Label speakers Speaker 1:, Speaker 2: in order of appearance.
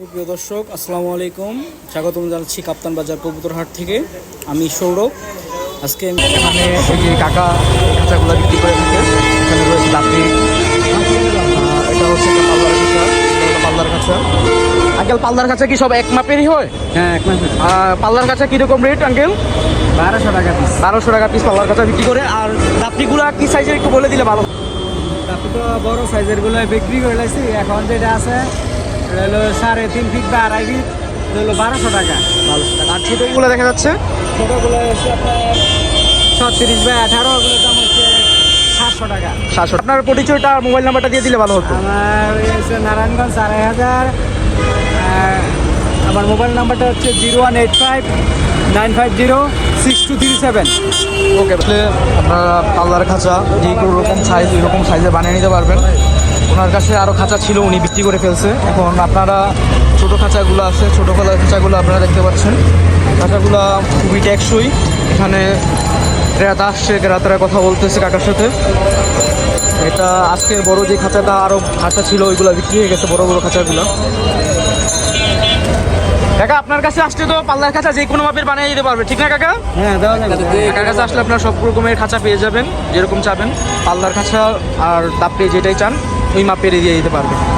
Speaker 1: সুপ্রিয় দর্শক আসসালামু আলাইকুম। স্বাগতম জানাচ্ছি কাপ্তান বাজার কবুতরহাট থেকে। আমি সৌরভ। আজকে
Speaker 2: এখানে এই যে কাকা খাঁচাগুলো বিক্রি করে থাকে এখানে রয়েছে দাপড়ি এটা হচ্ছে একটা পাল্লার খাঁচা আঙ্কেল পাল্লার খাঁচা কি সব এক মাপেরই হয়?
Speaker 1: হ্যাঁ এক মাস
Speaker 2: আর পাল্লার খাঁচা কীরকম রেট আঙ্কেল?
Speaker 1: বারোশো টাকা পিস
Speaker 2: বারোশো টাকা পিস পাল্লার খাঁচা বিক্রি করে। আর দাপড়িগুলো কি সাইজের একটু বলে দিলে ভালো?
Speaker 1: তারপর তো বড় সাইজেরগুলো বিক্রি করে লাইছি। এখন যেটা আছে হলো সাড়ে তিন ফিট বা আড়াই ফিট হলো বারোশো টাকা।
Speaker 2: বারোশো টাকা। আর ছোটোগুলো দেখা যাচ্ছে?
Speaker 1: ছোটোগুলো হচ্ছে আপনার ছত্রিশ বাই আঠারো ওগুলোর দাম হচ্ছে সাতশো টাকা।
Speaker 2: সাতশো আপনার পরিচয়টা মোবাইল নাম্বারটা দিয়ে দিলে ভালো হতো।
Speaker 1: আমার হচ্ছে নারায়ণগঞ্জ আড়াই হাজার আমার মোবাইল নাম্বারটা হচ্ছে zero one eight five nine five zero six two three seven.
Speaker 2: Okay আপনারা পাল্লার খাঁচা যে কোনো রকম সাইজ ওই রকম সাইজে বানিয়ে নিতে পারবেন। ওনার কাছে আরও খাঁচা ছিল উনি বিক্রি করে ফেলছে। এখন আপনারা ছোটো খাঁচাগুলো আছে ছোটো খাঁচাগুলো আপনারা দেখতে পাচ্ছেন। খাঁচাগুলো খুবই টেকসই। এখানে রাত আসছে রাতেরা কথা বলতেছে কাকার সাথে। এটা আজকে বড় যে খাঁচাটা আরও খাঁচা ছিল ওইগুলো বিক্রি হয়ে গেছে বড় বড় খাঁচাগুলো। কাকা আপনার কাছে আসলে তো পাল্লার খাঁচা যে কোনো মাপের বানিয়ে দিতে পারবে ঠিক না কাকা?
Speaker 1: হ্যাঁ
Speaker 2: কাকার কাছে আসলে আপনার সব রকমের খাঁচা পেয়ে যাবেন যেরকম চাবেন। পাল্লার খাঁচা আর দাপড়ে যেটাই চান। ওই মাপের দিয়ে দিতে পারবেন